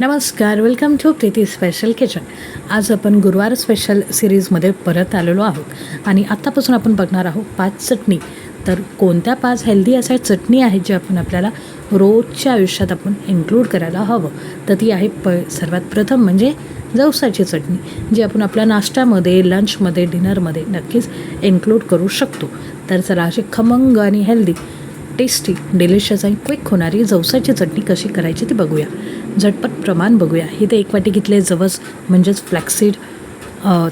नमस्कार welcome to Preeti special kitchen आज आपण गुरुवार स्पेशल सिरीजमध्ये परत आलेलो आहोत आणि आत्तापासून आपण बघणार आहोत पाच चटणी. तर कोणत्या पाच हेल्दी अशा चटणी आहेत ज्या आपण आपल्याला रोजच्या आयुष्यात आपण इन्क्लूड करायला हवं? तर ती आहे प सर्वात प्रथम म्हणजे जवसाची चटणी जी आपण आपल्या नाश्त्यामध्ये लंचमध्ये डिनरमध्ये नक्कीच इन्क्लूड करू शकतो. तर चला अशी खमंग आणि हेल्दी टेस्टी डिलिशियस आणि क्विक होणारी जवसाची चटणी कशी करायची ती बघूया. झटपट प्रमाण बघूया. इथे एक वाटी घेतले जवस म्हणजेच फ्लॅक्सीड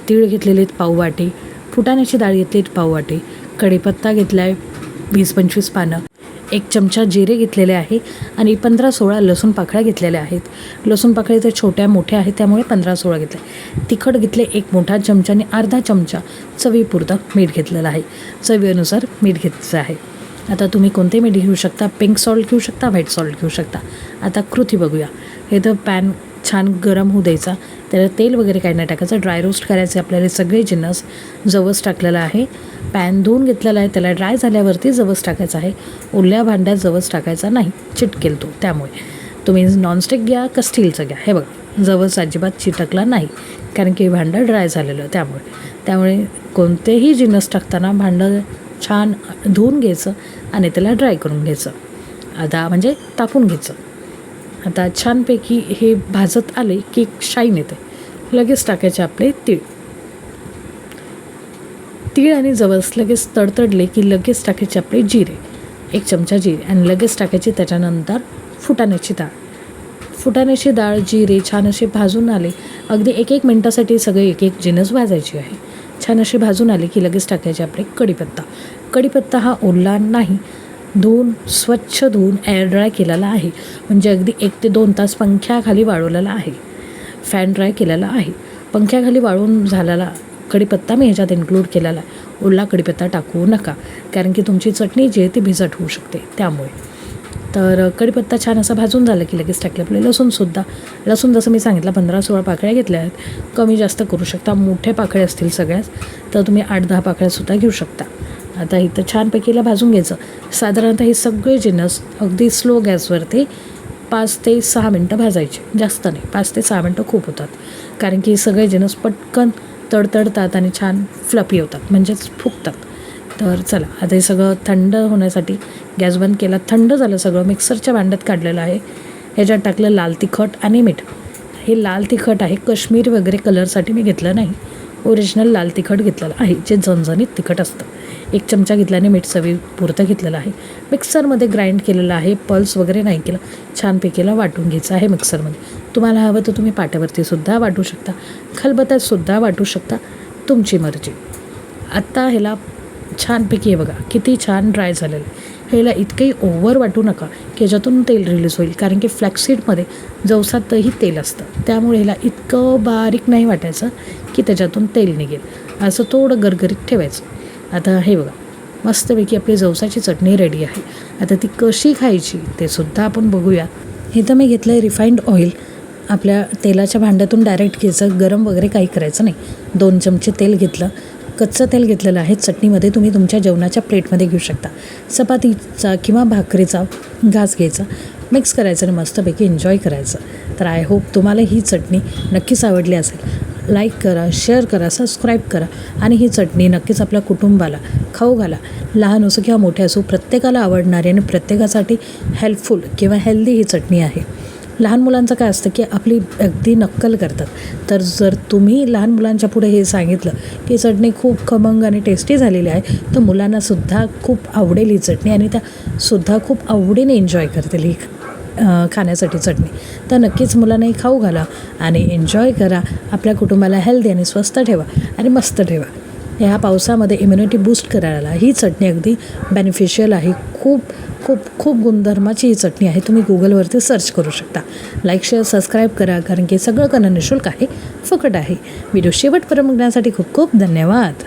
तीळ घेतलेले आहेत पाव वाटी फुटाण्याची डाळ घेतली आहेत पाव वाटी कढीपत्ता घेतला आहे वीस पंचवीस पानं एक चमचा जिरे घेतलेले आहे आणि पंधरा सोळा लसूण पाकळ्या घेतलेल्या आहेत. लसूण पाकळ्या तर छोट्या मोठ्या आहेत त्यामुळे पंधरा सोळा घेतले. तिखट घेतले एक मोठा चमचा आणि अर्धा चमचा चवीपुरतं मीठ घेतलेलं आहे. चवीनुसार मीठ घेतलं आहे. आता तुम्ही कोणते मीठ घेऊ शकता? पिंक सॉल्ट घेऊ शकता? व्हाईट सॉल्ट घेऊ शकता? आता कृती बघूया. हे तर पॅन छान गरम होऊ द्यायचा. त्याला तेल वगैरे काही नाही टाकायचं. ड्राय रोस्ट करायचे आपल्याला सगळे जिन्नस. जवस टाकलेला आहे. पॅन धुवून घेतलेला आहे. त्याला ड्राय झाल्यावरती जवस टाकायचा आहे. ओल्या भांड्यात जवस टाकायचा नाही. चिटकेल तो. त्यामुळे. तुम्ही नॉनस्टिक घ्या का स्टीलचं घ्या. हे बघा. जवस अजिबात चिटकला नाही. कारण की भांडं ड्राय झालेलं त्यामुळे. त्यामुळे कोणतेही जिन्नस टाकताना भांडं छान धुवून घ्यायचं आणि त्याला ड्राय करून घ्यायचं. आता म्हणजे तापून घ्यायचं. आता छानपैकी हे भाजत आले की शाईन येते. लगेच टाकायचे आपले तीळ. तीळ आणि जवस लगेच तडतडले की लगेच टाकायचे आपले जिरे. एक चमचा जिरे आणि लगेच टाकायचे त्याच्यानंतर फुटाण्याची डाळ. फुटाण्याची डाळ जिरे छान असे भाजून आले. अगदी एक एक मिनटासाठी सगळे एक एक जिनस वाजायची आहे. छान असे भाजून आले की लगेच टाकायचे आपले कढीपत्ता. कढीपत्ता हा ओला नाही धुवून स्वच्छ धुवून एअर ड्राय केलेला आहे. म्हणजे अगदी एक ते दोन तास पंख्याखाली वाळवलेला आहे. फॅन ड्राय केलेला आहे. पंख्याखाली वाळून झालेला कढीपत्ता मी ह्याच्यात इन्क्लूड केलेला आहे. ओला कढीपत्ता टाकू नका. कारण की तुमची चटणी जी आहे ती भिजट होऊ शकते. त्यामुळे. तर कढीपत्ता छान असा भाजून झाला की लगेच टाकले. आपले लसूणसुद्धा लसूण जसं मी सांगितलं पंधरा सोळा पाकळ्या घेतल्या आहेत. कमी जास्त करू शकता. मोठे पाकळे असतील सगळ्याच तर तुम्ही आठ दहा पाकळ्यासुद्धा घेऊ शकता. आता इथं छानपैकीला भाजून घ्यायचं. साधारणतः हे सगळे जिन्नस अगदी स्लो गॅसवरती पाच ते सहा मिनटं भाजायचे. जास्त नाही पाच ते सहा मिनटं खूप होतात. कारण की सगळे जिन्नस पटकन तडतडतात आणि छान फ्लपी होतात म्हणजेच फुगतात. तर चला आता हे सगळं थंड होण्यासाठी गॅस बंद केला. थंड झालं सगळं मिक्सरच्या भांड्यात काढलेलं आहे. ह्याच्यात टाकलं लाल तिखट आणि मीठ. हे लाल तिखट आहे काश्मीर वगैरे कलरसाठी मी घेतलं नाही. ओरिजिनल लाल तिखट घेतलेलं आहे जे झणझणीत तिखट असतं. एक चमचा घेतल्याने मीठ चवी पुरतं घेतलेलं आहे. मिक्सरमध्ये ग्राइंड केलेलं आहे. पल्स वगैरे नाही केलं. छानपैकीला वाटून घ्यायचं आहे मिक्सरमध्ये. तुम्हाला हवं तर तुम्ही पाट्यावरतीसुद्धा वाटू शकता. खलबत्यातसुद्धा वाटू शकता. तुमची मर्जी. आत्ता ह्याला छानपैकी आहे बघा किती छान ड्राय झालेलं आहे. ह्याला इतकंही ओव्हर वाटू नका की याच्यातून तेल रिलीज होईल. कारण की फ्लॅक्सीडमध्ये जवसातही तेल असतं. त्यामुळे ह्याला इतकं बारीक नाही वाटायचं की त्याच्यातून तेल निघेल. असं थोडं गरगरीत ठेवायचं. आता हे बघा मस्तपैकी आपली जवसाची चटणी रेडी आहे. आता ती कशी खायची ते सुद्धा आपण बघूया. इथं मी घेतलं आहे रिफाईंड ऑइल आपल्या तेलाच्या भांड्यातून डायरेक्ट घ्यायचं गरम वगैरे काही करायचं नाही. दोन चमचे तेल घेतलं. कच्चं तेल घेतलेलं आहे. चटणीमध्ये तुम्ही तुमच्या जेवणाच्या प्लेटमध्ये घेऊ शकता. चपातीचा किंवा भाकरीचा घास घ्यायचा. मिक्स करायचं आणि मस्तपैकी एन्जॉय करायचं. तर आय होप तुम्हाला ही चटणी नक्कीच आवडली असेल. लाईक करा शेअर करा सबस्क्राईब करा आणि ही चटणी नक्कीच आपल्या कुटुंबाला खाऊ घाला लहान असो किंवा मोठे असो प्रत्येकाला आवडणारी आणि प्रत्येकासाठी हेल्पफुल किंवा हेल्दी ही चटणी आहे. लहान मुलांचं काय असतं की आपली अगदी नक्कल करतात. तर जर तुम्ही लहान मुलांच्या पुढे हे सांगितलं की चटणी खूप खमंग आणि टेस्टी झालेली आहे तर मुलांनासुद्धा खूप आवडेल ही चटणी आणि त्या सुद्धा खूप आवडीने एन्जॉय करतील ही खाण्यासाठी चटणी. तर नक्कीच मुलांनाही खाऊ घाला आणि एन्जॉय करा. आपल्या कुटुंबाला हेल्दी आणि स्वस्त ठेवा आणि मस्त ठेवा. ह्या पावसामध्ये इम्युनिटी बूस्ट करायला ही चटणी अगदी बेनिफिशियल आहे. खूप खूप खूप गुणधर्माची ही चटणी आहे. तुम्ही गुगलवरती सर्च करू शकता. लाईक शेअर सबस्क्राईब करा कारण की सगळं करणं निशुल्क आहे फुकट आहे. व्हिडिओ शेवट बघण्यासाठी खूप खूप धन्यवाद.